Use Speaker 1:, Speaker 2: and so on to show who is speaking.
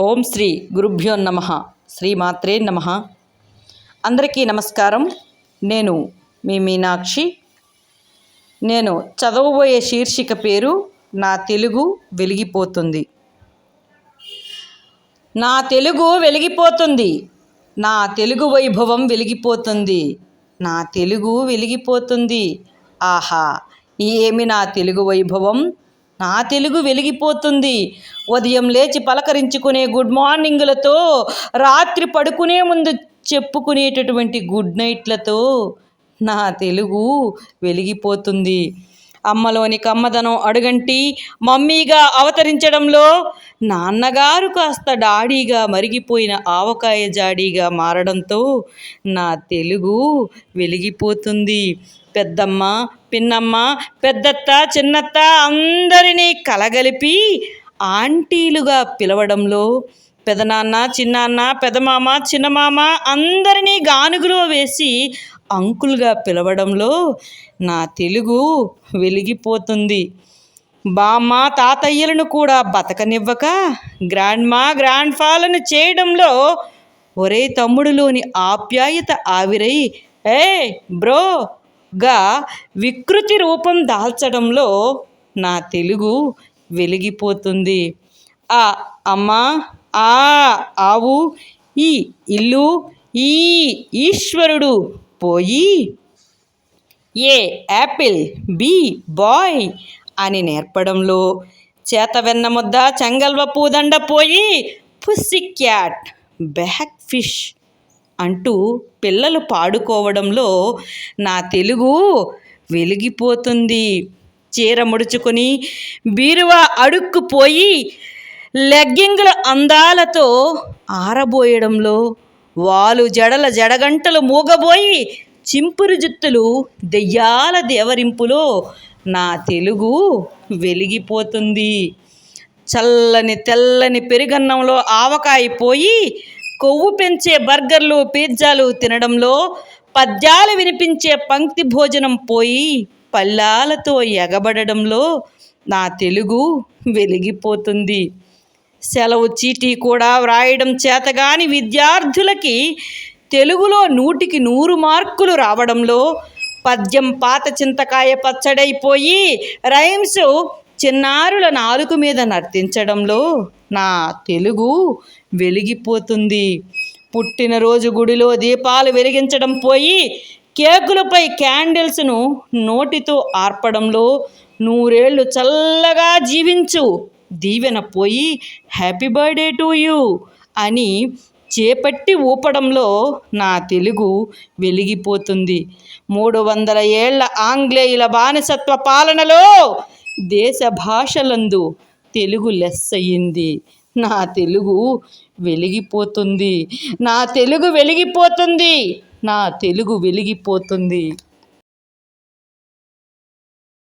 Speaker 1: ఓం శ్రీ గురుభ్యో నమ. శ్రీమాత్రే నమ. అందరికీ నమస్కారం. నేను మీ మీనాక్షి. నేను చదవబోయే శీర్షిక పేరు నా తెలుగు వెలిగిపోతుంది. నా తెలుగు వెలిగిపోతుంది. నా తెలుగు వైభవం వెలిగిపోతుంది. నా తెలుగు వెలిగిపోతుంది. ఆహా ఏమి నా తెలుగు వైభవం? నా తెలుగు వెలిగిపోతుంది. ఉదయం లేచి పలకరించుకునే గుడ్ మార్నింగ్లతో రాత్రి పడుకునే ముందు చెప్పుకునేటటువంటి గుడ్ నైట్లతో నా తెలుగు వెలిగిపోతుంది. అమ్మలోని కమ్మదనం అడుగంటి మమ్మీగా అవతరించడంలో నాన్నగారు కాస్త డాడీగా మరిగిపోయిన ఆవకాయ జాడీగా మారడంతో నా తెలుగు వెలిగిపోతుంది. పెద్దమ్మ పిన్నమ్మ పెద్దత్త చిన్నత్త అందరినీ కలగలిపి ఆంటీలుగా పిలవడంలో పెదనాన్న చిన్నాన్న పెదమామ చిన్నమామ అందరినీ గానుగులో వేసి అంకుల్గా పిలవడంలో నా తెలుగు వెలిగిపోతుంది. బామ్మ తాతయ్యలను కూడా బతకనివ్వక గ్రాండ్మా గ్రాండ్ ఫాలను చేయడంలో ఒరే తమ్ముడులోని ఆప్యాయత ఆవిరై ఏ బ్రోగా వికృతి రూపం దాల్చడంలో నా తెలుగు వెలిగిపోతుంది. ఆ అమ్మా ఆ ఆవు ఈ ఇల్లు ఈ ఈశ్వరుడు పోయి ఏ యాపిల్ బి బాయ్ అని నేర్పడంలో చేత వెన్న ముద్ద చెంగల్వ పూదండ పోయి పుస్సి క్యాట్ బ్యాక్ ఫిష్ అంటూ పిల్లలు పాడుకోవడంలో నా తెలుగు వెలిగిపోతుంది. చీర ముడుచుకొని బీరువా అడుక్కుపోయి లెగ్గింగుల అందాలతో ఆరబోయడంలో వాలు జడల జడగంటలు మూగబోయి చింపురు జుత్తులు దెయ్యాల దేవరింపులో నా తెలుగు వెలిగిపోతుంది. చల్లని తెల్లని పెరుగన్నంలో ఆవకాయ పోయి కొవ్వు పెంచే బర్గర్లు పిజ్జాలు తినడంలో పద్యాలు వినిపించే పంక్తి భోజనం పోయి పల్లాలతో ఎగబడడంలో నా తెలుగు వెలిగిపోతుంది. సెలవు చీటీ కూడా వ్రాయడం చేతగాని విద్యార్థులకి తెలుగులో నూటికి నూరు మార్కులు రావడంలో పద్యం పాత చింతకాయ పచ్చడైపోయి రైమ్స్ చిన్నారుల నాలుగు మీద నర్తించడంలో నా తెలుగు వెలిగిపోతుంది. పుట్టినరోజు గుడిలో దీపాలు వెలిగించడం పోయి కేకులపై క్యాండిల్స్ను నోటితో ఆర్పడంలో నూరేళ్ళు చల్లగా జీవించు దీవెన పోయి హ్యాపీ బర్త్డే టు యూ అని చేపట్టి ఊపడంలో నా తెలుగు వెలిగిపోతుంది. మూడు వందల ఏళ్ళ ఆంగ్లేయుల బానిసత్వ పాలనలో దేశ భాషలందు తెలుగు లెస్సయింది. నా తెలుగు వెలిగిపోతుంది. నా తెలుగు వెలిగిపోతుంది. నా తెలుగు వెలిగిపోతుంది.